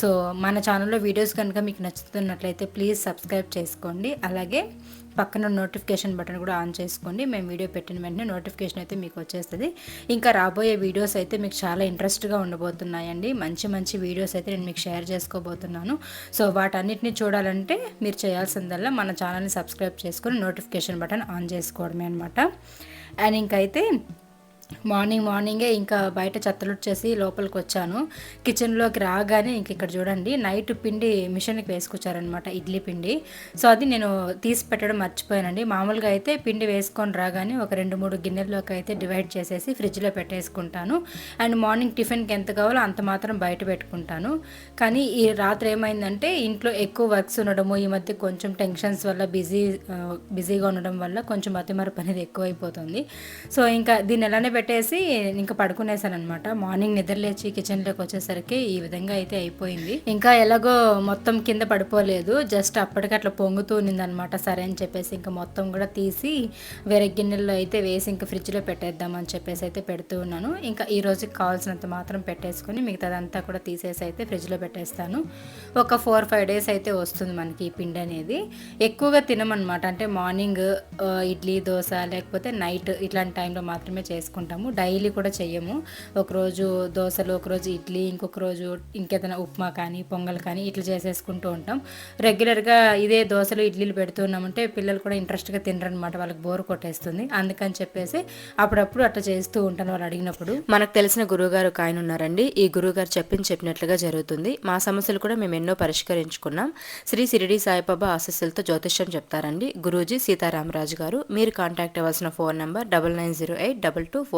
So మన ఛానల్లో videos కనుక మీకు నచ్చుతున్నట్లయితే ప్లీజ్ సబ్స్క్రైబ్ చేసుకోండి. అలాగే పక్కన నోటిఫికేషన్ బటన్ కూడా ఆన్ చేసుకోండి. మేము వీడియో పెట్టిన వెంటనే నోటిఫికేషన్ అయితే మీకు వచ్చేస్తుంది. ఇంకా రాబోయే వీడియోస్ అయితే మీకు చాలా ఇంట్రెస్ట్గా ఉండబోతున్నాయండి. మంచి మంచి వీడియోస్ అయితే నేను మీకు షేర్ చేసుకోబోతున్నాను. సో వాటన్నిటిని చూడాలంటే మీరు చేయాల్సిందల్లా మన ఛానల్ని సబ్స్క్రైబ్ చేసుకొని నోటిఫికేషన్ బటన్ ఆన్ చేసుకోవడమే అనమాట అండ్ ఇంకైతే మార్నింగ్ మార్నింగే ఇంకా బయట చెత్తలుట్ చేసి లోపలికి వచ్చాను కిచెన్లోకి రాగానే ఇంక ఇక్కడ చూడండి నైట్ పిండి మిషన్కి వేసుకొచ్చారనమాట ఇడ్లీ పిండి. సో అది నేను తీసి పెట్టడం మర్చిపోయానండి. మామూలుగా అయితే పిండి వేసుకొని రాగానే ఒక రెండు మూడు గిన్నెల్లోకి అయితే డివైడ్ చేసేసి ఫ్రిడ్జ్లో పెట్టేసుకుంటాను. అండ్ మార్నింగ్ టిఫిన్కి ఎంత కావాలో అంత మాత్రం బయట పెట్టుకుంటాను. కానీ ఈ రాత్రి ఏమైందంటే ఇంట్లో ఎక్కువ వర్క్స్ ఉండడము ఈ మధ్య కొంచెం టెన్షన్స్ వల్ల బిజీ బిజీగా ఉండడం వల్ల కొంచెం అతిమరపు అనేది ఎక్కువైపోతుంది. సో ఇంకా దీన్ని ఎలానే పెట్టేసి ఇంకా పడుకునేసాను అనమాట మార్నింగ్ నిద్రలేచి కిచెన్లోకి వచ్చేసరికి ఈ విధంగా అయితే అయిపోయింది. ఇంకా ఎలాగో మొత్తం కింద పడిపోలేదు. జస్ట్ అప్పటికి అట్లా పొంగుతూ ఉన్నిందనమాట సరే అని చెప్పేసి ఇంకా మొత్తం కూడా తీసి వేరే గిన్నెల్లో అయితే వేసి ఇంకా ఫ్రిడ్జ్లో పెట్టేద్దామని చెప్పేసి అయితే పెడుతూ ఉన్నాను. ఇంకా ఈ రోజుకి కావాల్సినంత మాత్రం పెట్టేసుకొని మిగతాదంతా కూడా తీసేసి అయితే ఫ్రిడ్జ్లో పెట్టేస్తాను. ఒక ఫోర్ ఫైవ్ డేస్ అయితే వస్తుంది మనకి ఈ పిండి అనేది. ఎక్కువగా తినమనమాట అంటే మార్నింగ్ ఇడ్లీ దోశ లేకపోతే నైట్ ఇట్లాంటి టైంలో మాత్రమే చేసుకుంటాం. చేసుకుంటాము. డైలీ కూడా చెయ్యము. ఒకరోజు దోశలు ఒకరోజు ఇడ్లీ ఇంకొక రోజు ఇంకేదైనా ఉప్మా కానీ పొంగల్ కానీ ఇట్లా చేసేసుకుంటూ ఉంటాం. రెగ్యులర్గా ఇదే దోశలు ఇడ్లీలు పెడుతూ ఉన్నామంటే పిల్లలు కూడా ఇంట్రెస్ట్గా తినరనమాట వాళ్ళకి బోర్ కొట్టేస్తుంది. అందుకని చెప్పేసి అప్పుడప్పుడు అట్లా చేస్తూ ఉంటాను వాళ్ళు అడిగినప్పుడు. మనకు తెలిసిన గురువుగారు ఒక ఆయన ఉన్నారండి. ఈ గురువుగారు చెప్పింది చెప్పినట్లుగా జరుగుతుంది. మా సమస్యలు కూడా మేము ఎన్నో పరిష్కరించుకున్నాం. శ్రీ సిరిడి సాయిబాబా ఆశస్సులతో జ్యోతిష్యం చెప్తారండి. గురూజీ సీతారామరాజు గారు. మీరు కాంటాక్ట్ అవ్వాల్సిన phone number double nine zero eight double two four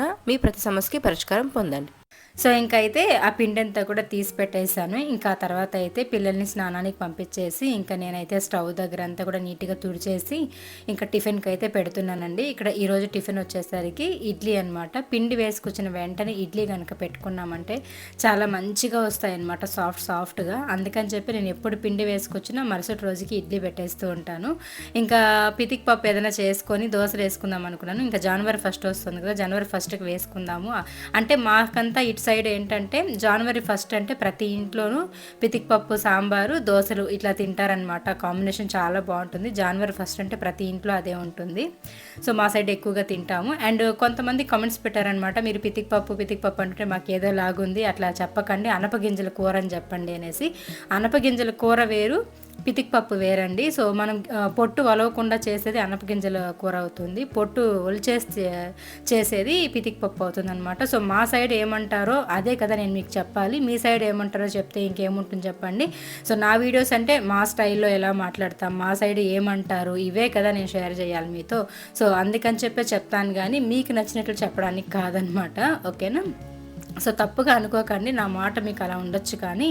మీ ప్రతి సమస్యకి పరిష్కారం పొందండి. సో ఇంకైతే ఆ పిండి అంతా కూడా తీసి పెట్టేశాను. ఇంకా తర్వాత అయితే పిల్లల్ని స్నానానికి పంపించేసి ఇంకా నేనైతే స్టవ్ దగ్గర అంతా కూడా నీట్గా తుడిచేసి ఇంకా టిఫిన్కి అయితే పెడుతున్నానండి. ఇక్కడ ఈరోజు టిఫిన్ వచ్చేసరికి ఇడ్లీ అనమాట పిండి వేసుకొచ్చిన వెంటనే ఇడ్లీ కనుక పెట్టుకున్నామంటే చాలా మంచిగా వస్తాయి అనమాట సాఫ్ట్ సాఫ్ట్గా. అందుకని చెప్పి నేను ఎప్పుడు పిండి వేసుకొచ్చినా మరుసటి రోజుకి ఇడ్లీ పెట్టేస్తూ ఉంటాను. ఇంకా పితిక్ పప్పు ఏదైనా చేసుకొని దోశలు వేసుకుందాం అనుకున్నాను. ఇంకా జనవరి ఫస్ట్ వస్తుంది కదా జనవరి ఫస్ట్కి వేసుకుందాము. అంటే మాకంతా ఇటు సైడ్ ఏంటంటే జనవరి ఫస్ట్ అంటే ప్రతి ఇంట్లోనూ పితిక్పప్పు సాంబారు దోశలు ఇట్లా తింటారనమాట కాంబినేషన్ చాలా బాగుంటుంది. జనవరి ఫస్ట్ అంటే ప్రతి ఇంట్లో అదే ఉంటుంది. సో మా సైడ్ ఎక్కువగా తింటాము. అండ్ కొంతమంది కామెంట్స్ పెట్టారనమాట మీరు పితికిపప్పు పితికిపప్పు అంటే మాకు ఏదో లాగుంది అట్లా చెప్పకండి. అనపగింజల కూర అని చెప్పండి అనేసి. అనపగింజల కూర వేరు పితికిపప్పు వేరండి. సో మనం పొట్టు వలవకుండా చేసేది అనపగింజల కూర అవుతుంది. పొట్టు ఒలిచేసి చేసేది పితికిపప్పు అవుతుంది అనమాట సో మా సైడ్ ఏమంటారో అదే కదా నేను మీకు చెప్పాలి. మీ సైడ్ ఏమంటారో చెప్తే ఇంకేముంటుంది చెప్పండి. సో నా వీడియోస్ అంటే మా స్టైల్లో ఎలా మాట్లాడతాం మా సైడ్ ఏమంటారు ఇవే కదా నేను షేర్ చేయాలి మీతో. సో అందుకని చెప్పే చెప్తాను కానీ మీకు నచ్చినట్లు చెప్పడానికి కాదనమాట ఓకేనా? సో తప్పుగా అనుకోకండి. నా మాట మీకు అలా ఉండొచ్చు కానీ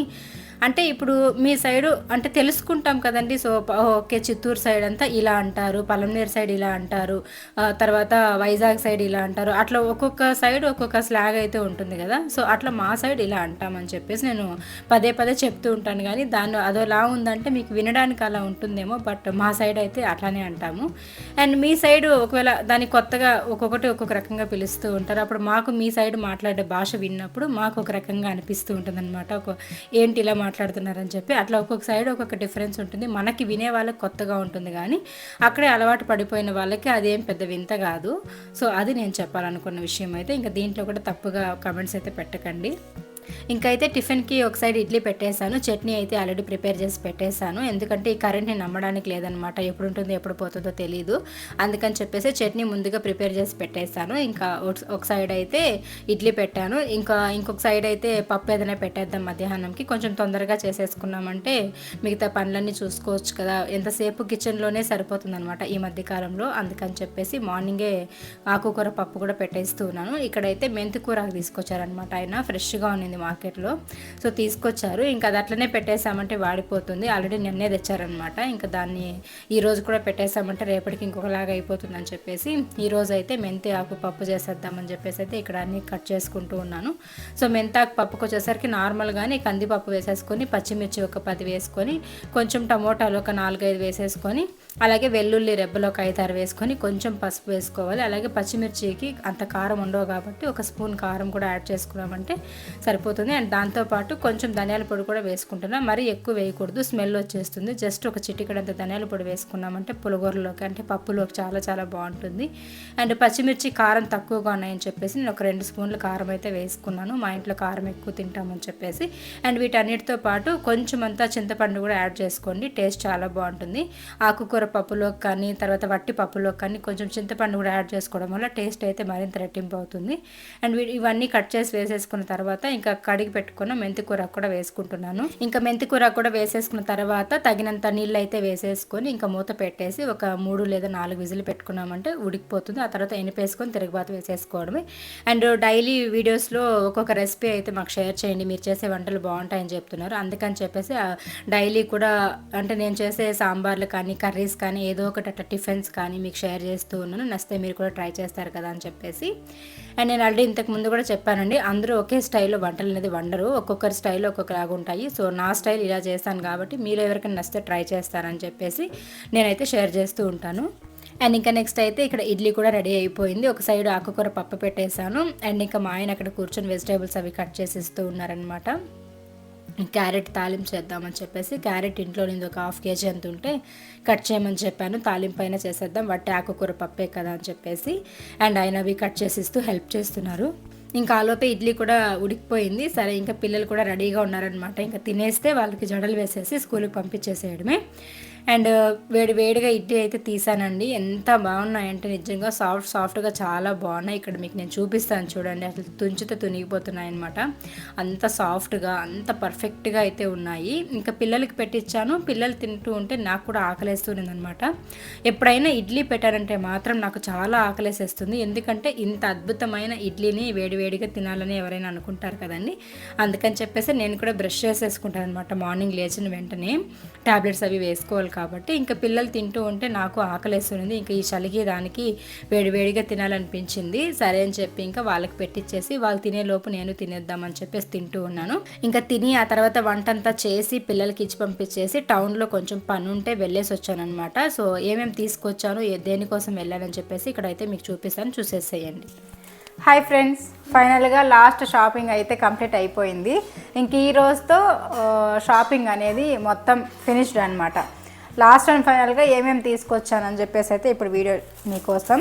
అంటే ఇప్పుడు మీ సైడు అంటే తెలుసుకుంటాం కదండి. సో ఓకే చిత్తూరు సైడ్ అంతా ఇలా అంటారు పలంనేరు సైడ్ ఇలా అంటారు తర్వాత వైజాగ్ సైడ్ ఇలా అంటారు. అట్లా ఒక్కొక్క సైడ్ ఒక్కొక్క స్లాగ్ అయితే ఉంటుంది కదా. సో అట్లా మా సైడ్ ఇలా అంటామని చెప్పేసి నేను పదే పదే చెప్తూ ఉంటాను. కానీ దాన్ని అదోలా ఉందంటే మీకు వినడానికి అలా ఉంటుందేమో బట్ మా సైడ్ అయితే అట్లానే అంటాము. అండ్ మీ సైడ్ ఒకవేళ దాన్ని కొత్తగా ఒక్కొక్కటి ఒక్కొక్క రకంగా పిలుస్తూ ఉంటారు. అప్పుడు మాకు మీ సైడ్ మాట్లాడే భాష విన్నప్పుడు మాకు ఒక రకంగా అనిపిస్తూ ఉంటుంది అనమాట ఒక ఏంటి ఇలా మాట్లాడుతున్నారని చెప్పి అట్లా ఒక్కొక్క సైడ్ ఒక్కొక్క డిఫరెన్స్ ఉంటుంది. మనకి వినే వాళ్ళకి కొత్తగా ఉంటుంది కానీ అక్కడే అలవాటు పడిపోయిన వాళ్ళకి అదేం పెద్ద వింత కాదు. సో అది నేను చెప్పాలనుకున్న విషయం అయితే. ఇంకా దీంట్లో కూడా తప్పుగా కమెంట్స్ అయితే పెట్టకండి. ఇంకైతే టిఫిన్కి ఒక సైడ్ ఇడ్లీ పెట్టేశాను చట్నీ అయితే ఆల్రెడీ ప్రిపేర్ చేసి పెట్టేశాను. ఎందుకంటే ఈ కరెంట్ని నమ్మడానికి లేదనమాట ఎప్పుడు ఉంటుందో ఎప్పుడు పోతుందో తెలియదు అందుకని చెప్పేసి చట్నీ ముందుగా ప్రిపేర్ చేసి పెట్టేశాను. ఇంకా ఒక- సైడ్ అయితే ఇడ్లీ పెట్టాను. ఇంకా ఇంకొక సైడ్ అయితే పప్పు ఏదైనా పెట్టేద్దాం మధ్యాహ్నంకి. కొంచెం తొందరగా చేసేసుకున్నామంటే మిగతా పనులన్నీ చూసుకోవచ్చు కదా. ఎంతసేపు కిచెన్లోనే సరిపోతుందనమాట ఈ మధ్యకాలంలో అందుకని చెప్పేసి మార్నింగే ఆకుకూర పప్పు కూడా పెట్టేస్తూ ఉన్నాను. ఇక్కడైతే మెంతి కూర తీసుకొచ్చారనమాట ఆయన. ఫ్రెష్గా ఉన్నింది మార్కెట్లో. సో తీసుకొచ్చారు. ఇంకా అది అట్లనే పెట్టేసామంటే వాడిపోతుంది. ఆల్రెడీ నిన్నే తెచ్చారనమాట. ఇంకా దాన్ని ఈరోజు కూడా పెట్టేసామంటే రేపటికి ఇంకొకలాగా అయిపోతుందని చెప్పేసి ఈ అయితే మెంతి ఆకు పప్పు చేసేద్దామని చెప్పేసి అయితే ఇక్కడ అన్ని కట్ చేసుకుంటూ ఉన్నాను. సో మెంతాకు పప్పుకు వచ్చేసరికి నార్మల్గానే కందిపప్పు వేసేసుకొని పచ్చిమిర్చి ఒక పది వేసుకొని కొంచెం టమోటాలు ఒక నాలుగైదు వేసేసుకొని అలాగే వెల్లుల్లి రెబ్బలు ఒక ఐదు వేసుకొని కొంచెం పసుపు వేసుకోవాలి. అలాగే పచ్చిమిర్చికి అంత కారం ఉండవు కాబట్టి ఒక స్పూన్ కారం కూడా యాడ్ చేసుకున్నామంటే సరిపోతుంది. అండ్ దాంతోపాటు కొంచెం ధనియాల పొడి కూడా వేసుకుంటున్నాం. మరీ ఎక్కువ వేయకూడదు. స్మెల్ వచ్చేస్తుంది. జస్ట్ ఒక చిటికడంత ధనియాల పొడి వేసుకున్నామంటే పులగూరలోకి అంటే పప్పులోకి చాలా చాలా బాగుంటుంది. అండ్ పచ్చిమిర్చి కారం తక్కువగా ఉన్నాయని చెప్పేసి నేను ఒక రెండు స్పూన్లు కారం అయితే వేసుకున్నాను. మా ఇంట్లో కారం ఎక్కువ తింటామని చెప్పేసి. అండ్ వీటన్నిటితో పాటు కొంచెం అంతా చింతపండు కూడా యాడ్ చేసుకోండి. టేస్ట్ చాలా బాగుంటుంది. ఆకుకూర పప్పులోకి కానీ తర్వాత వట్టి పప్పులోకి కానీ కొంచెం చింతపండు కూడా యాడ్ చేసుకోవడం వల్ల టేస్ట్ అయితే మరింత రెట్టింపు అవుతుంది. అండ్ ఇవన్నీ కట్ చేసి వేసేసుకున్న తర్వాత ఇంకా కడిగి పెట్టుకున్న మెంతి కూర కూడా వేసుకుంటున్నాను. ఇంకా మెంతి కూర కూడా వేసేసుకున్న తర్వాత తగినంత నీళ్ళు అయితే వేసేసుకొని ఇంకా మూత పెట్టేసి ఒక మూడు లేదా నాలుగు విజిల్ పెట్టుకున్నామంటే ఉడికిపోతుంది. ఆ తర్వాత ఎనిపేసుకొని తిరగబాత వేసేసుకోవడమే అండ్ డైలీ వీడియోస్లో ఒక్కొక్క రెసిపీ అయితే మాకు షేర్ చేయండి. మీరు చేసే వంటలు బాగుంటాయని చెప్తున్నారు. అందుకని చెప్పేసి డైలీ కూడా అంటే నేను చేసే సాంబార్లు కానీ కర్రీస్ కానీ ఏదో ఒకటి అట్లా టిఫిన్స్ కానీ మీకు షేర్ చేస్తూ ఉన్నాను. నచ్చితే మీరు కూడా ట్రై చేస్తారు కదా అని చెప్పేసి. అండ్ నేను ఆల్రెడీ ఇంతకు ముందు కూడా చెప్పానండి అందరూ ఒకే స్టైల్లో వంటలు అనేది వండరు. ఒక్కొక్కరి స్టైల్లో ఒక్కొక్కలాగా ఉంటాయి. సో నా స్టైల్ ఇలా చేస్తాను కాబట్టి మీరు ఎవరికైనా నచ్చితే ట్రై చేస్తారని చెప్పేసి నేనైతే షేర్ చేస్తూ ఉంటాను. అండ్ ఇంకా నెక్స్ట్ అయితే ఇక్కడ ఇడ్లీ కూడా రెడీ అయిపోయింది. ఒక సైడ్ ఆకుకూర పప్పు పెట్టేశాను. అండ్ ఇంకా మా ఆయన అక్కడ కూర్చొని వెజిటేబుల్స్ అవి కట్ చేసి ఇస్తూ ఉన్నారనమాట క్యారెట్ తాలింపు చేద్దామని చెప్పేసి క్యారెట్ ఇంట్లో నేను ఒక హాఫ్ కేజీ అంత ఉంటే కట్ చేయమని చెప్పాను. తాలింపు అయినా చేసేద్దాం. వట్టి ఆకుకూర పప్పే కదా అని చెప్పేసి అండ్ ఆయన అవి కట్ చేసి ఇస్తూ హెల్ప్ చేస్తున్నారు. ఇంకా ఆలోపే ఇడ్లీ కూడా ఉడికిపోయింది. సరే ఇంకా పిల్లలు కూడా రెడీగా ఉన్నారనమాట ఇంకా తినేస్తే వాళ్ళకి జడలు వేసేసి స్కూల్కి పంపించేసేయడమే. అండ్ వేడి వేడిగా ఇడ్లీ అయితే తీసానండి. ఎంత బాగున్నాయంటే నిజంగా సాఫ్ట్ సాఫ్ట్గా చాలా బాగున్నాయి. ఇక్కడ మీకు నేను చూపిస్తాను చూడండి. అసలు తుంచితే తునిగిపోతున్నాయి అనమాట అంత సాఫ్ట్గా అంత పర్ఫెక్ట్గా అయితే ఉన్నాయి. ఇంకా పిల్లలకి పెట్టించాను పిల్లలు తింటూ ఉంటే నాకు కూడా ఆకలేస్తుంది అనమాట ఎప్పుడైనా ఇడ్లీ పెట్టారంటే మాత్రం నాకు చాలా ఆకలేసేస్తుంది. ఎందుకంటే ఇంత అద్భుతమైన ఇడ్లీని వేడివేడిగా తినాలని ఎవరైనా అనుకుంటారు కదండి. అందుకని చెప్పేసి నేను కూడా బ్రష్ చేసేసుకుంటాను అనమాట మార్నింగ్ లేచిన వెంటనే. టాబ్లెట్స్ అవి వేసుకోవాలి కాబట్టి ఇంకా పిల్లలు తింటూ ఉంటే నాకు ఆకలేస్తుంది. ఇంకా ఈ చలికి దానికి వేడివేడిగా తినాలనిపించింది. సరే అని చెప్పి ఇంకా వాళ్ళకి పెట్టించేసి వాళ్ళు తినే లోపు నేను తినేద్దామని చెప్పేసి తింటూ ఉన్నాను. ఇంకా తిని ఆ తర్వాత వంట అంతా చేసి పిల్లలకి ఇచ్చి పంపించేసి టౌన్లో కొంచెం పని ఉంటే వెళ్ళేసి వచ్చాను అనమాట సో ఏమేమి తీసుకొచ్చాను దేనికోసం వెళ్ళానని చెప్పేసి ఇక్కడైతే మీకు చూపిస్తాను. చూసేసేయండి. హాయ్ ఫ్రెండ్స్ ఫైనల్గా లాస్ట్ షాపింగ్ అయితే కంప్లీట్ అయిపోయింది. ఇంక ఈ రోజుతో షాపింగ్ అనేది మొత్తం ఫినిష్డ్ అనమాట లాస్ట్ అండ్ ఫైనల్గా ఏమేమి తీసుకొచ్చానని చెప్పేసి అయితే ఇప్పుడు వీడియో మీకోసం.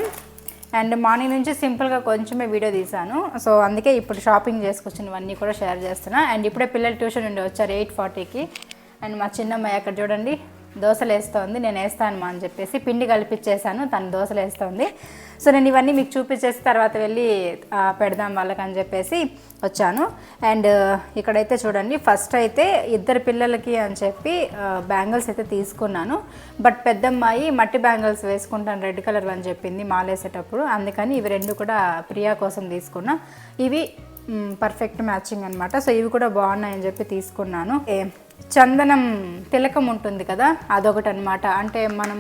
అండ్ మార్నింగ్ నుంచి సింపుల్గా కొంచెమే వీడియో తీశాను. సో అందుకే ఇప్పుడు షాపింగ్ చేసుకొచ్చినవన్నీ కూడా షేర్ చేస్తున్నా. అండ్ ఇప్పుడే పిల్లలు ట్యూషన్ నుండి వచ్చారు ఎయిట్ ఫార్టీకి. అండ్ మా చిన్నమ్మాయి అక్కడ చూడండి? దోశలు వేస్తోంది నేను వేస్తాను మా అని చెప్పేసి పిండి కలిపిచ్చేసాను తను దోశలు వేస్తోంది సో నేను ఇవన్నీ మీకు చూపించేసి తర్వాత వెళ్ళి పెడదాం వాళ్ళకని చెప్పేసి వచ్చాను. అండ్ ఇక్కడైతే చూడండి ఫస్ట్ అయితే ఇద్దరు పిల్లలకి అని చెప్పి బ్యాంగిల్స్ అయితే తీసుకున్నాను. బట్ పెద్దమ్మాయి మట్టి బ్యాంగిల్స్ వేసుకుంటాను రెడ్ కలర్ అని చెప్పింది మాలేసేటప్పుడు. అందుకని ఇవి రెండు కూడా ప్రియా కోసం తీసుకున్నా. ఇవి పర్ఫెక్ట్ మ్యాచింగ్ అనమాట సో ఇవి కూడా బాగున్నాయని చెప్పి తీసుకున్నాను. చందనం తిలకం ఉంటుంది కదా అదొకటి అనమాట అంటే మనం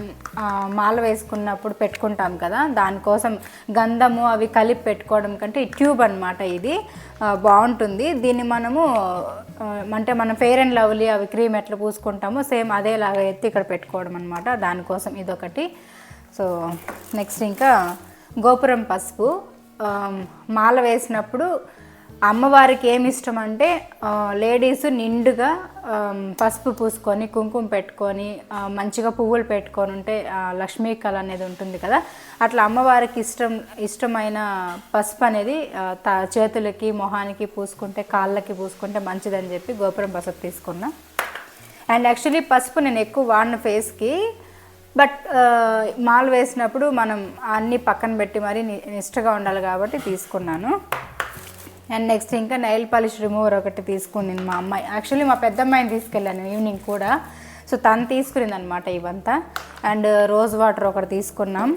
మాల వేసుకున్నప్పుడు పెట్టుకుంటాం కదా దానికోసం గంధము అవి కలిపి పెట్టుకోవడం కంటే ట్యూబ్ అనమాట ఇది బాగుంటుంది. దీన్ని మనము అంటే మనం ఫెయిర్ అండ్ లవ్లీ అవి క్రీమ్ ఎట్లా పూసుకుంటామో సేమ్ అదేలాగా ఎత్తి ఇక్కడ పెట్టుకోవడం అనమాట దానికోసం ఇదొకటి. సో నెక్స్ట్ ఇంకా గోపురం పసుపు. మాల వేసినప్పుడు అమ్మవారికి ఏమి ఇష్టం అంటే లేడీస్ నిండుగా పసుపు పూసుకొని కుంకుమ పెట్టుకొని మంచిగా పువ్వులు పెట్టుకొని ఉంటే లక్ష్మీ కళ అనేది ఉంటుంది కదా. అట్లా అమ్మవారికి ఇష్టం ఇష్టమైన పసుపు అనేది త- చేతులకి మొహానికి పూసుకుంటే కాళ్ళకి పూసుకుంటే మంచిదని చెప్పి గోపురం పసుపు తీసుకున్నా. అండ్ యాక్చువల్లీ పసుపు నేను ఎక్కువ వాడిన ఫేస్కి బట్ మాల్ వేసినప్పుడు మనం అన్నీ పక్కన పెట్టి మరీ నిష్టగా ఉండాలి కాబట్టి తీసుకున్నాను. అండ్ నెక్స్ట్ ఇంకా నైల్ పాలిష్ రిమూవర్ ఒకటి తీసుకుంది మా అమ్మాయి యాక్చువల్లీ మా పెద్ద అమ్మాయిని తీసుకెళ్ళాను ఈవినింగ్ కూడా. సో తను తీసుకునింది అనమాట ఇవంతా అండ్ రోజ్ వాటర్ ఒకటి తీసుకున్నాం.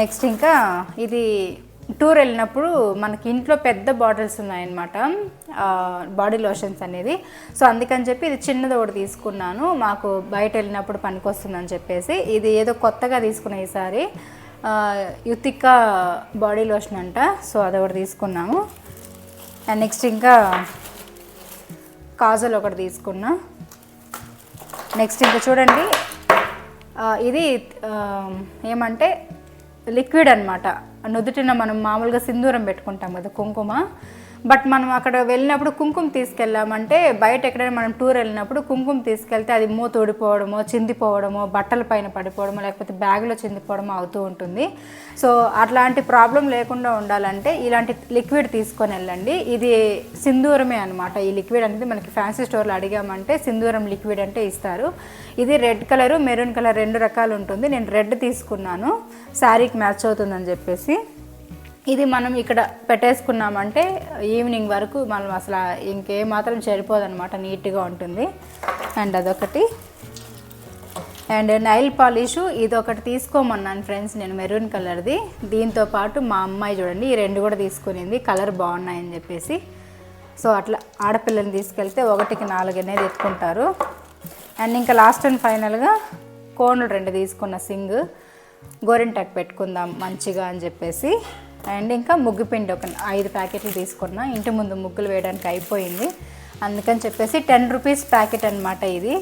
నెక్స్ట్ ఇంకా ఇది టూర్ వెళ్ళినప్పుడు మనకి ఇంట్లో పెద్ద బాటిల్స్ ఉన్నాయన్నమాట. బాడీ లోషన్స్ అనేది. సో అందుకని చెప్పి ఇది చిన్నది ఒకటి తీసుకున్నాను. మాకు బయట వెళ్ళినప్పుడు పనికొస్తుందని చెప్పేసి. ఇది ఏదో కొత్తగా తీసుకున్న ఈసారి యుతికా బాడీ లోషన్ అంట. సో అదొకటి తీసుకున్నాము. అండ్ నెక్స్ట్ ఇంకా కాజల్ ఒకటి తీసుకున్నా. నెక్స్ట్ ఇంకా చూడండి. ఇది ఏమంటే లిక్విడ్ అనమాట నుదుటిన మనం మామూలుగా సింధూరం పెట్టుకుంటాం కదా కుంకుమ. బట్ మనం అక్కడ వెళ్ళినప్పుడు కుంకుమ తీసుకెళ్ళామంటే బయట ఎక్కడైనా మనం టూర్ వెళ్ళినప్పుడు కుంకుమ తీసుకెళ్తే అది మూత ఊడిపోవడమో చిందిపోవడమో బట్టల పైన పడిపోవడమో లేకపోతే బ్యాగ్లో చిందిపోవడమో అవుతూ ఉంటుంది. సో అట్లాంటి ప్రాబ్లం లేకుండా ఉండాలంటే ఇలాంటి లిక్విడ్ తీసుకొని వెళ్ళండి. ఇది సింధూరమే అనమాట ఈ లిక్విడ్ అనేది మనకి ఫ్యాన్సీ స్టోర్లో అడిగామంటే సింధూరం లిక్విడ్ అంటే ఇస్తారు. ఇది రెడ్ కలరు మెరూన్ కలర్ రెండు రకాలు ఉంటుంది. నేను రెడ్ తీసుకున్నాను. శారీకి మ్యాచ్ అవుతుందని చెప్పేసి. ఇది మనం ఇక్కడ పెట్టేసుకున్నామంటే ఈవినింగ్ వరకు మనం అసలు ఇంకే మాత్రం చెడిపోదన్నమాట నీట్గా ఉంటుంది. అండ్ అదొకటి. అండ్ నైల్ పాలిష్ ఇది ఒకటి తీసుకోమన్నాను ఫ్రెండ్స్ నేను మెరూన్ కలర్ది. దీంతో పాటు మా అమ్మాయి చూడండి ఈ రెండు కూడా తీసుకునింది. కలర్ బాగున్నాయని చెప్పేసి. సో అట్లా ఆడపిల్లని తీసుకెళ్తే ఒకటికి నాలుగు అనేది ఎత్తుకుంటారు అండ్ ఇంకా లాస్ట్ అండ్ ఫైనల్గా కోన్లు రెండు తీసుకున్న సింగ్. గోరింటాకు పెట్టుకుందాం మంచిగా అని చెప్పేసి. అండ్ ఇంకా ముగ్గు పిండి ఒక ఐదు ప్యాకెట్లు తీసుకున్నా. ఇంటి ముందు ముగ్గులు వేయడానికి అయిపోయింది. అందుకని చెప్పేసి టెన్ రూపీస్ ప్యాకెట్ అనమాట ఇది.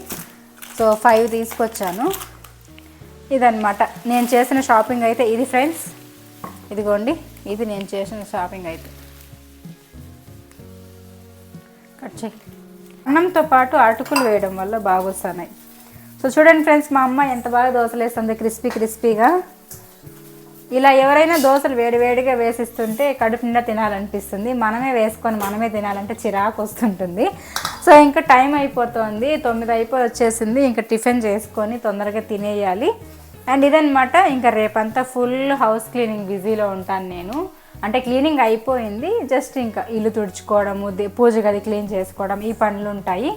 సో ఫైవ్ తీసుకొచ్చాను. ఇదనమాట నేను చేసిన షాపింగ్ అయితే ఇది ఫ్రెండ్స్. ఇదిగోండి ఇది నేను చేసిన షాపింగ్ అయితే. కట్ చేయి. అన్నంతో పాటు అటుకులు వేయడం వల్ల బాగా వస్తున్నాయి సో చూడండి ఫ్రెండ్స్ మా అమ్మ ఎంత బాగా దోశలు వేస్తుంది క్రిస్పీ క్రిస్పీగా. ఇలా ఎవరైనా దోశలు వేడివేడిగా వేసిస్తుంటే కడుపు నిండా తినాలనిపిస్తుంది. మనమే వేసుకొని మనమే తినాలంటే చిరాకు వస్తుంటుంది. సో ఇంకా టైం అయిపోతుంది. తొమ్మిది అయిపోయి వచ్చేసింది ఇంకా టిఫిన్ చేసుకొని తొందరగా తినేయాలి. అండ్ ఇదనమాట ఇంకా రేపంతా ఫుల్ హౌస్ క్లీనింగ్ బిజీలో ఉంటాను నేను. అంటే క్లీనింగ్ అయిపోయింది. జస్ట్ ఇంకా ఇల్లు తుడుచుకోవడము పూజ గది క్లీన్ చేసుకోవడం ఈ పనులు ఉంటాయి.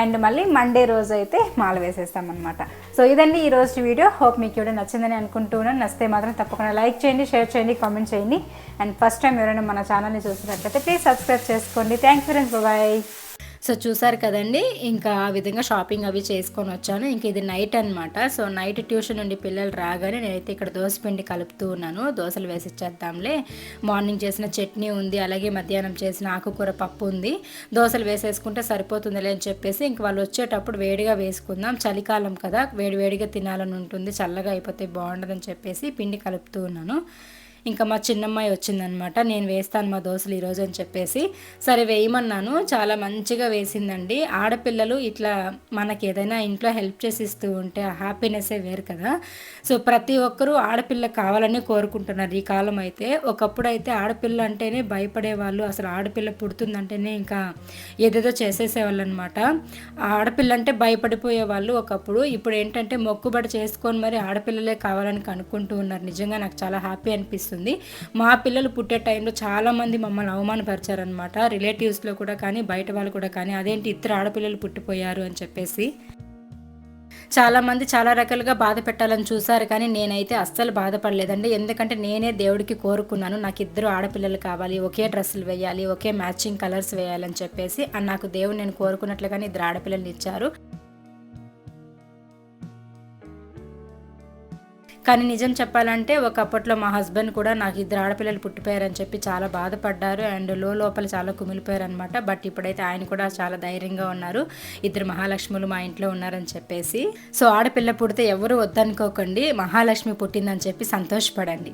అండ్ మళ్ళీ మండే రోజు అయితే మాల వేసేస్తాం అనమాట సో ఇదండి ఈ రోజు వీడియో. హోప్ మీకు వీడియో నచ్చిందని అనుకుంటున్నాను. నచ్చితే మాత్రం తప్పకుండా లైక్ చేయండి షేర్ చేయండి కామెంట్ చేయండి. అండ్ ఫస్ట్ టైం ఎవరైనా మన ఛానల్ని చూసినట్లయితే ప్లీజ్ సబ్స్క్రైబ్ చేసుకోండి. థ్యాంక్స్ ఫ్రెండ్స్ బాయ్ సో చూసారు కదండి ఇంకా ఆ విధంగా షాపింగ్ అవి చేసుకొని వచ్చాను. ఇంక ఇది నైట్ అన్నమాట. సో నైట్ ట్యూషన్ నుండి పిల్లలు రాగానే నేనైతే ఇక్కడ దోశ పిండి కలుపుతూ ఉన్నాను. దోశలు వేసి ఇచ్చేద్దాంలే. మార్నింగ్ చేసిన చట్నీ ఉంది అలాగే మధ్యాహ్నం చేసిన ఆకుకూర పప్పు ఉంది. దోశలు వేసేసుకుంటే సరిపోతుందిలే అని చెప్పేసి ఇంక వాళ్ళు వచ్చేటప్పుడు వేడిగా వేసుకుందాం. చలికాలం కదా వేడి వేడిగా తినాలని ఉంటుంది చల్లగా అయిపోతే బాగుండదని చెప్పేసి పిండి కలుపుతూ ఉన్నాను. ఇంకా మా చిన్నమ్మాయి వచ్చిందనమాట. నేను వేస్తాను మా దోశలు ఈరోజు అని చెప్పేసి. సరే వేయమన్నాను. చాలా మంచిగా వేసిందండి. ఆడపిల్లలు ఇట్లా మనకి ఏదైనా ఇంట్లో హెల్ప్ చేసి ఇస్తూ ఉంటే ఆ హ్యాపీనెస్సే వేరు కదా. సో ప్రతి ఒక్కరూ ఆడపిల్ల కావాలని కోరుకుంటున్నారు ఈ కాలం అయితే ఒకప్పుడు అయితే ఆడపిల్ల అంటేనే భయపడేవాళ్ళు అసలు ఆడపిల్ల పుడుతుందంటేనే ఇంకా ఏదేదో చేసేసేవాళ్ళు అనమాట ఆడపిల్ల అంటే భయపడిపోయే వాళ్ళు ఒకప్పుడు. ఇప్పుడు ఏంటంటే మొక్కుబడి చేసుకొని మరి ఆడపిల్లలే కావాలని కనుక్కుంటూ ఉన్నారు. నిజంగా నాకు చాలా హ్యాపీ అనిపిస్తుంది. మా పిల్లలు పుట్టే టైంలో చాలామంది మమ్మల్ని అవమానపరిచారనమాట రిలేటివ్స్లో కూడా కానీ బయట వాళ్ళు కూడా కానీ అదేంటి ఇద్దరు ఆడపిల్లలు పుట్టిపోయారు అని చెప్పేసి. చాలామంది చాలా రకాలుగా బాధ పెట్టాలని చూసారు కానీ నేనైతే అస్సలు బాధపడలేదండి. ఎందుకంటే నేనే దేవుడికి కోరుకున్నాను. నాకు ఇద్దరు ఆడపిల్లలు కావాలి ఒకే డ్రెస్సులు వేయాలి ఒకే మ్యాచింగ్ కలర్స్ వేయాలని చెప్పేసి. నాకు దేవుడు నేను కోరుకున్నట్లుగానే ఇద్దరు ఆడపిల్లలు ఇచ్చారు. కానీ నిజం చెప్పాలంటే ఒకప్పట్లో మా హస్బెండ్ కూడా నాకు ఇద్దరు ఆడపిల్లలు పుట్టిపోయారని చెప్పి చాలా బాధపడ్డారు. అండ్లో లోపల చాలా కుమిలిపోయారు అనమాట బట్ ఇప్పుడైతే ఆయన కూడా చాలా ధైర్యంగా ఉన్నారు. ఇద్దరు మహాలక్ష్ములు మా ఇంట్లో ఉన్నారని చెప్పేసి. సో ఆడపిల్ల పుడితే ఎవరు వద్దనుకోకండి. మహాలక్ష్మి పుట్టిందని చెప్పి సంతోషపడండి.